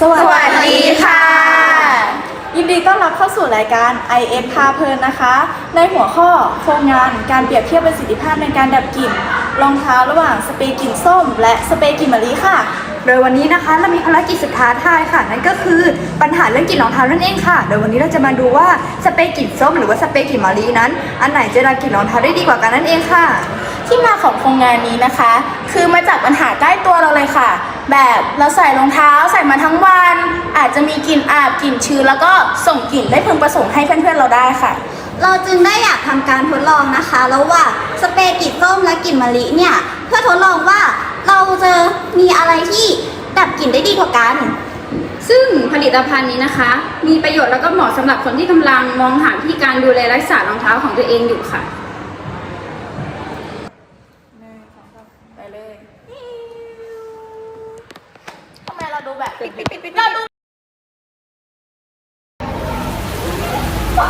สวัสวัสดีค่ะ ยินดีต้อนรับเข้าสู่รายการ IS พาเพลินนะคะ ในหัวข้อโครงงานการเปรียบเทียบประสิทธิภาพในการดับกลิ่นรองเท้าระหว่างสเปรย์กลิ่นส้ม และสเปรย์กลิ่นมะลิค่ะ โดยวันนี้นะคะเรามีภารกิจสุดท้าทายค่ะ นั่นก็คือปัญหาเรื่องกลิ่นรองเท้านั่นเองค่ะ โดยวันนี้เราจะมาดูว่าสเปรย์กลิ่นส้ม หรือว่าสเปรย์กลิ่นมะลินั้น อันไหนจะดับกลิ่นรองเท้าได้ดีกว่ากันนั่นเองค่ะ ที่มาของโครงงานนี้นะคะ คือมาจากปัญหาใกล้ตัวเราเลยค่ะ แบบเราใส่รองเท้าใส่มาทั้งวัน อาจจะมีกลิ่นอาบกลิ่นชื้นแล้วก็ส่งกลิ่นได้พึงประสงค์ให้เพื่อนๆเราได้ค่ะ เราจึงได้อยากทำการทดลองนะคะแล้วว่าสเปรย์กลิ่นส้มและกลิ่นมะลิเนี่ยเพื่อทดลองว่าเราจะมีอะไรที่ดับกลิ่นได้ดีกว่ากัน ซึ่งผลิตภัณฑ์นี้นะคะ มีประโยชน์แล้วก็เหมาะสำหรับคนที่กำลังมองหาวิธีการดูแลรักษารองเท้าของตัวเองอยู่ค่ะ ไปเลยทำไมเราดูแบบปิดปิดปิดปิดเราดู เป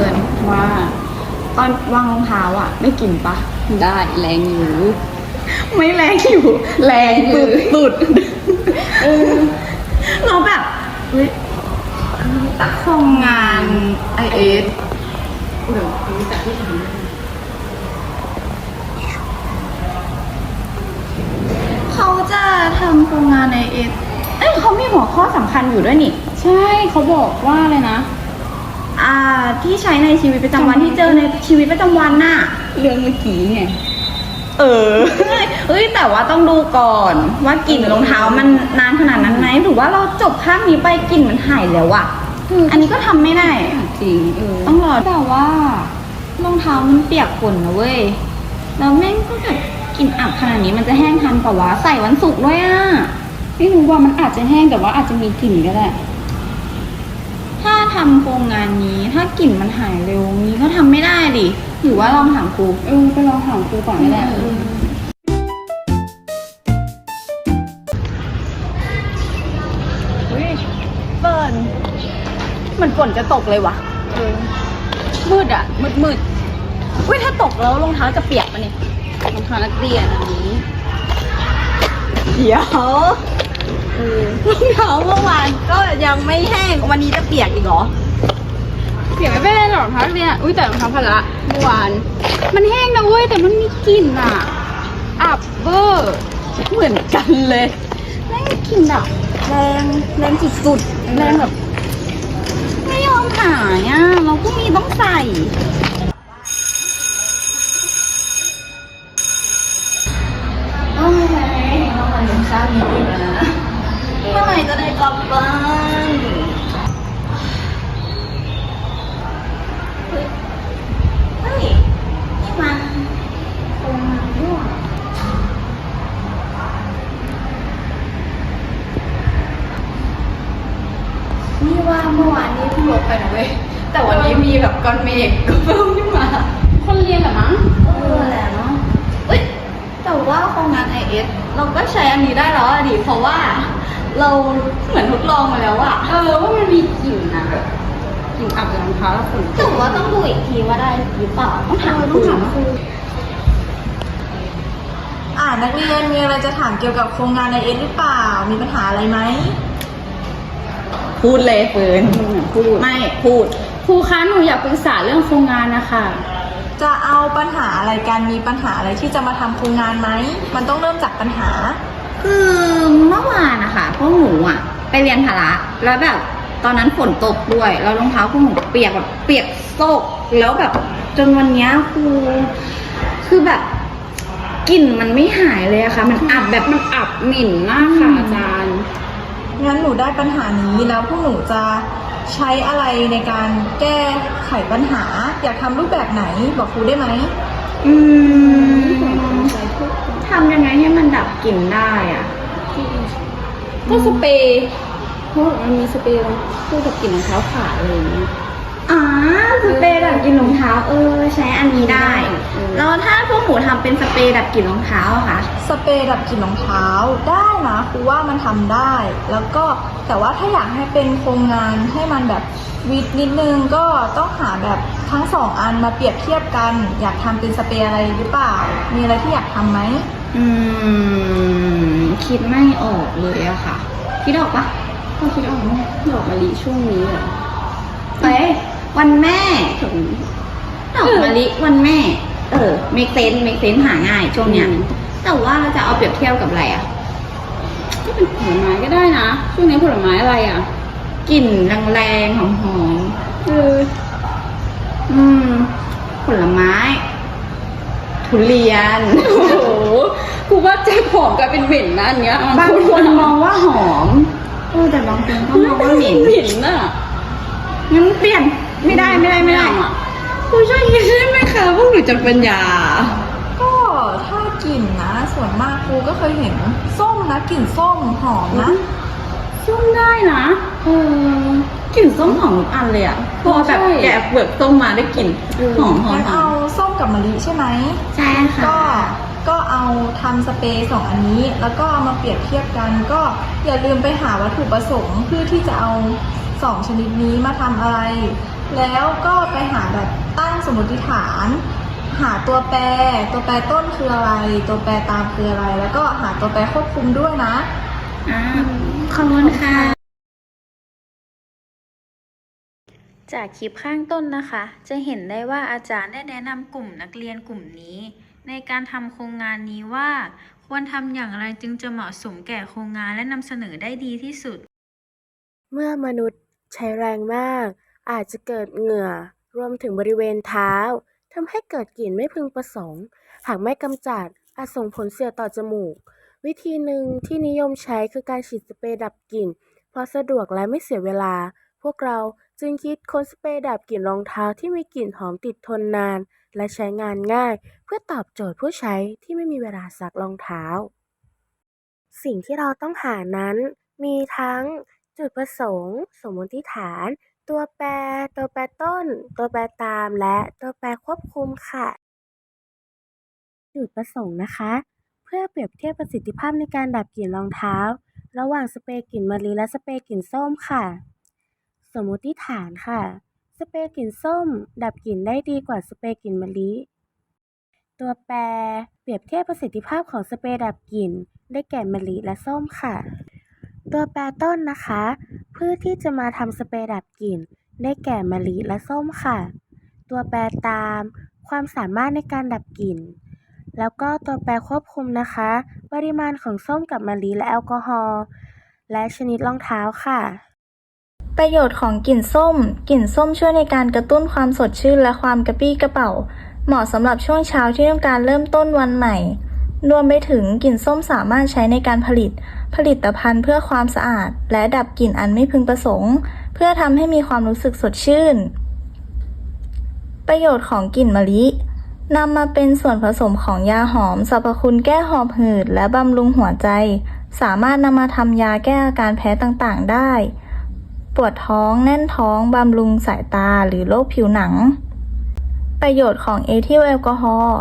ิดว่าตอน วางรองเท้าอะ ไม่กลิ่นปะ ได้แรงอยู่ ไม่แรงอยู่ แรงตุดตุดเออเราแบบเฮ้ยโครงงานไอเอสเดี๋ยวรู้จักที่ทำเขาจะทำโครงงานไอเอสเอ้ยเขามีหัวข้อสำคัญอยู่ด้วยนี่ ใช่เขาบอกว่าเลยนะ อ่าที่ใช้ในชีวิตประจำวันที่เจอในชีวิตประจำวันน่ะ เรื่องเมื่อกี้ไง เออ เอ้ยแต่ว่าต้องดูก่อนว่ากลิ่นรองเท้ามันนานขนาดนั้นไหมหรือว่าเราจบข้างนี้ไปกลิ่นมันหายแล้วอะอันนี้ก็ทำไม่ได้ จริงต้องรอแต่ว่ารองเท้ามันเปียกฝนนะเว้ยแล้วแม่งก็แบบกลิ่นอับขนาดนี้มันจะแห้งทันเปล่าวะใส่วันศุกร์ด้วยอะไม่รู้ว่ามันอาจจะแห้งแต่ว่าอาจจะมีกลิ่นก็ได้ ถ้าทำโครงงานนี้ถ้ากลิ่นมันหายเร็วนี้ก็ทำไม่ได้ดิหรือว่าลองถามครูเออไปลองถามครูก่อนก็ได้เฮ้ยเปินมันฝนจะตกเลยวะมืดอะมืดมืดเว้ยถ้าตกแล้วรองเท้าจะเปียกปะเนี่ยรองเท้านักเรียนอันนี้ เดี๋ยว รองเท้าเมื่อวานก็ยังไม่แห้ง วันนี้จะเปียกอีกเหรอ เปียกไม่เป็นไรหรอกรองเท้าเนี่ย อุ้ยแต่รองเท้าพละเมื่อวาน มันแห้งนะเว้ยแต่มันมีกลิ่นอะ อับเบอร์ เหมือนกันเลยแม่งกลิ่นแบบแรงแรงสุดๆแรงแบบไม่ยอมหายอะเราก็มีต้องใส่ โอ้ยเรามาเรียนเช้านี้อีกนะเมื่อไหร่จะได้กลับบ้านเฮ้ยเฮ้ยนี่มันโรงงานนี่หว่า นี่ว่า เมื่อวานนี้เพิ่งลบไปนะเว้ย แต่วันนี้มีแบบก้อนเมฆก็เพิ่มขึ้นมา คนเรียนเหรอมั้ง เออแหละเนาะเอ้ย แต่ว่าโครงงาน IS เราก็ใช้อันนี้ได้แล้วอะดิเพราะว่า เราเหมือนทดลองมาแล้วอะเออว่ามันมีกลิ่นนะแบบกลิ่นอับจากรองเท้าแล้วฝุ่นแต่ว่าต้องดูอีกทีว่าได้หรือเปล่าต้องถามต้องถามครูอ่านักเรียนมีอะไรจะถามเกี่ยวกับโครงงานในเอสหรือเปล่า มีปัญหาอะไรไหม พูดเลยเฟิร์นพูด ไม่พูดครูคะหนูอยากปรึกษาเรื่องโครงงานนะคะจะเอาปัญหาอะไรกันมีปัญหาอะไรที่จะมาทำโครงงานไหม มันต้องเริ่มจากปัญหา คือเมื่อวานนะคะพวกหนูอะไปเรียนพละแล้วแบบตอนนั้นฝนตกด้วย แล้วรองเท้าพวกหนูเปียกแบบเปียกโซกแล้วแบบจนวันเนี้ยครูคือแบบกลิ่นมันไม่หายเลยอะค่ะ มันอับแบบมันอับหมิ่นมากค่ะอาจารย์ งั้นหนูได้ปัญหานี้แล้วพวกหนูจะใช้อะไรในการแก้ไขปัญหา อยากทำรูปแบบไหนบอกครูได้ไหมอืมทำยังไงให้มันดับกลิ่นได้อะก็สเปรย์เพราะมันมีสเปรย์คู่กับกลิ่นรองเท้าขาดอะไรอย่างเงี้ย อ๋อสเปรย์ดับกลิ่นรองเท้า เออ ใช้อันนี้ได้แล้วถ้าพวกหนูทำเป็นสเปรย์ดับกลิ่นรองเท้าอะคะ สเปรย์ดับกลิ่นรองเท้าได้นะครูว่ามันทำได้ แล้วก็แต่ว่าถ้าอยากให้เป็นโครงงานให้มันแบบวิดนิดนึงก็ต้องหาแบบทั้งสองอันมาเปรียบเทียบกัน อยากทำเป็นสเปรย์อะไรหรือเปล่า มีอะไรที่อยากทำไหม อืม คิดไม่ออกเลยอะค่ะ คิดออกปะพอคิดออกไหมดอกมะลิช่วงนี้เหรอเอ้ย วันแม่ดอกมะลิวันแม่ เออเมกเซนเมกเซนหาง่ายช่วงเนี้ยอืมแต่ว่าเราจะเอาเปรียบเทียบกับอะไรอะก็เป็นผลไม้ก็ได้นะ ช่วงนี้ผลไม้อะไรอะกลิ่นแรงๆหอมเออๆอืม ผลไม้ทุเรียน โอ้โหครูว่าจากหอมกลายเป็นเหม็นนะอันเนี้ยบางคนมองว่าหอมเออแต่บางคนก็มองว่าเหม็นเหม็นน่ะงั้นเปลี่ยน ไม่ได้ไม่ได้ไม่ได้ไม่เอาอะผู้ช่วยคิดได้ไหมคะพวกหนูจะเป็นยา ก็ถ้ากลิ่นนะ ส่วนมากครูก็เคยเห็นส้มนะกลิ่นส้มหอมนะช่วงได้นะเออกลิ่นส้มหอมทุกอันเลยอะพอแบบใช่แกะเปลือกส้มมาได้กลิ่นหอมหอมงั้นหอเอามส้มกับมะลิใช่ไหมใช่ค่ะก็ก็เอาทำสเปรย์สองอันนี้ แล้วก็เอามาเปรียบเทียบกัน ก็อย่าลืมไปหาวัตถุประสงค์เพื่อที่จะเอาสองชนิดนี้มาทำอะไร แล้วก็ไปหาแบบตั้งสมมติฐาน หาตัวแปร ตัวแปรต้นคืออะไร ตัวแปรตามคืออะไร แล้วก็หาตัวแปรควบคุมด้วยนะอ่าขอบคุณค่ะ จากคลิปข้างต้นนะคะ จะเห็นได้ว่าอาจารย์ได้แนะนำกลุ่มนักเรียนกลุ่มนี้ ในการทำโครงงานนี้ว่า ควรทำอย่างไรจึงจะเหมาะสมแก่โครงงานและนำเสนอได้ดีที่สุด เมื่อมนุษย์ใช้แรงมาก อาจจะเกิดเหงื่อรวมถึงบริเวณเท้าทำให้เกิดกลิ่นไม่พึงประสงค์ หากไม่กำจัดอาจส่งผลเสียต่อจมูก วิธีหนึ่งที่นิยมใช้คือการฉีดสเปรย์ดับกลิ่น เพราะสะดวกและไม่เสียเวลา พวกเราจึงคิดค้นสเปรย์ดับกลิ่นรองเท้าที่มีกลิ่นหอมติดทนนาน และใช้งานง่าย เพื่อตอบโจทย์ผู้ใช้ที่ไม่มีเวลาซักรองเท้า สิ่งที่เราต้องหานั้น มีทั้งจุดประสงค์ สมมติฐาน ตัวแปร ตัวแปรต้น ตัวแปรตาม และตัวแปรควบคุมค่ะ จุดประสงค์นะคะ เพื่อเปรียบเทียบประสิทธิภาพในการดับกลิ่นรองเท้า ระหว่างสเปรย์กลิ่นมะลิและสเปรย์กลิ่นส้มค่ะ สมมติฐานค่ะ สเปรย์กลิ่นส้ม ดับกลิ่นได้ดีกว่าสเปรย์กลิ่นมะลิ ตัวแปรเปรียบเทียบประสิทธิภาพของสเปรย์ดับกลิ่น ได้แก่มะลิและส้มค่ะ ตัวแปรต้นนะคะ พื่อที่จะมาทำสเปรย์ดับกลิ่น ได้แก่มะลิและส้มค่ะ ตัวแปรตาม ความสามารถในการดับกลิ่น แล้วก็ตัวแปรควบคุมนะคะ ปริมาณของส้มกับมะลิและแอลกอฮอล์และชนิดรองเท้าค่ะ ประโยชน์ของกลิ่นส้ม กลิ่นส้มช่วยในการกระตุ้นความสดชื่นและความกระปรี้กระเป๋า เหมาะสำหรับช่วงเช้าที่ต้องการเริ่มต้นวันใหม่ รวมไปถึงกลิ่นส้มสามารถใช้ในการผลิต ผลิตภัณฑ์เพื่อความสะอาด และดับกลิ่นอันไม่พึงประสงค์ เพื่อทำให้มีความรู้สึกสดชื่น ประโยชน์ของกลิ่นมะลินำมาเป็นส่วนผสมของยาหอมสรรพคุณแก้หอบหืด และบำรุงหัวใจ สามารถนำมาทำยาแก้อาการแพ้ต่างๆได้ ปวดท้องแน่นท้องบำรุงสายตาหรือโรคผิวหนัง ประโยชน์ของเอทิลแอลกอฮอล์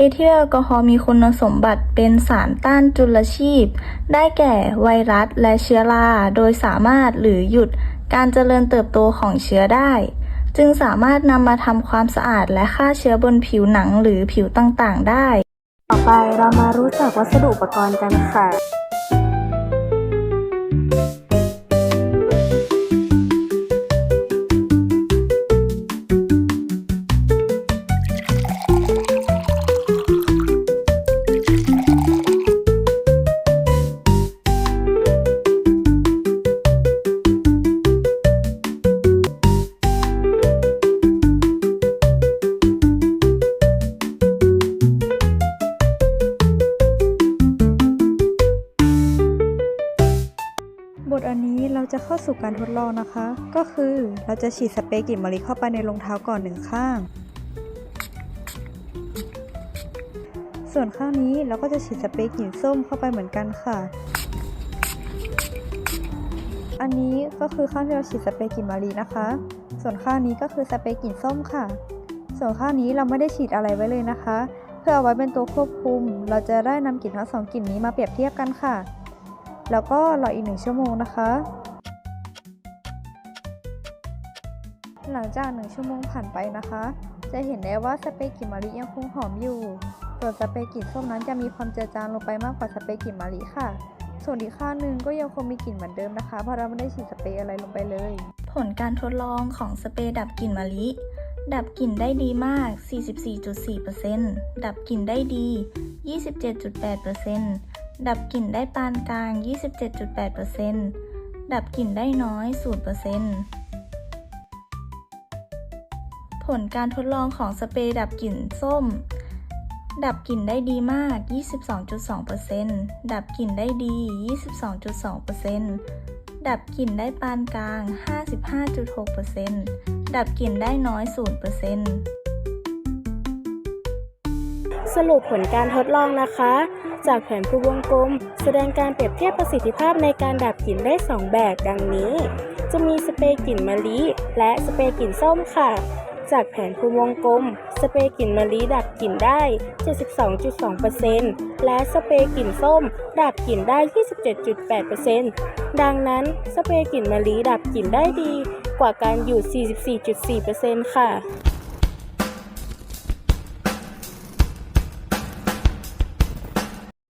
เอทิลแอลกอฮอล์มีคุณสมบัติเป็นสารต้านจุลชีพ ได้แก่ไวรัสและเชื้อรา โดยสามารถหรือหยุดการเจริญเติบโตของเชื้อได้ จึงสามารถนำมาทำความสะอาดและฆ่าเชื้อบนผิวหนังหรือผิวต่างๆ ได้ ต่อไปเรามารู้จักวัสดุอุปกรณ์กันค่ะ ลองนะคะ ก็คือเราจะฉีดสเปรย์กลิ่นมะลิเข้าไปในรองเท้าก่อนหนึ่งข้าง ส่วนข้างนี้เราก็จะฉีดสเปรย์กลิ่นส้มเข้าไปเหมือนกันค่ะ อันนี้ก็คือข้างที่เราฉีดสเปรย์กลิ่นมะลินะคะ ส่วนข้างนี้ก็คือสเปรย์กลิ่นส้มค่ะ ส่วนข้างนี้เราไม่ได้ฉีดอะไรไว้เลยนะคะ เพื่อเอาไว้เป็นตัวควบคุม เราจะได้นำกลิ่นทั้งสองกลิ่นนี้มาเปรียบเทียบกันค่ะ แล้วก็รออีกหนึ่งชั่วโมงนะคะ หลังจากหนึ่งชั่วโมงผ่านไปนะคะ จะเห็นได้ว่าสเปรย์กลิ่นมะลิยังคงหอมอยู่ ส่วนสเปรย์กลิ่นส้มนั้นจะมีความเจือจางลงไปมากกว่าสเปรย์กลิ่นมะลิค่ะ ส่วนอีกข้างหนึ่งก็ยังคงมีกลิ่นเหมือนเดิมนะคะ เพราะเราไม่ได้ฉีดสเปรย์อะไรลงไปเลย ผลการทดลองของสเปรย์ดับกลิ่นมะลิ ดับกลิ่นได้ดีมาก 44.4%ดับกลิ่นได้ดี 27.8%ดับกลิ่นได้ปานกลาง 27.8%ดับกลิ่นได้น้อย 0% ลการทดลองของสเปรย์ดับกลิ่นส้ม ดับกลิ่นได้ดีมาก 22.2%ดับกลิ่นได้ดี 22.2%ดับกลิ่นได้ปานกลาง 55.6%ดับกลิ่นได้น้อย 0%สรุปผลการทดลองนะคะ จากแผนภูวงกลม แสดงการเปรียบเทียบประสิทธิภาพในการดับกลิ่นได้ 2 แบบดังนี้จะมีสเปรย์กลิ่นมะลิและสเปรย์กลิ่นส้มค่ะ จากแผนภูมิวงกลม สเปรย์กลิ่นมะลิดับกลิ่นได้ 72.2%และสเปรย์กลิ่นส้ม ดับกลิ่นได้ 27.8%ดังนั้นสเปรย์กลิ่นมะลิดับกลิ่นได้ดีกว่าการอยู่ 44.4%ค่ะ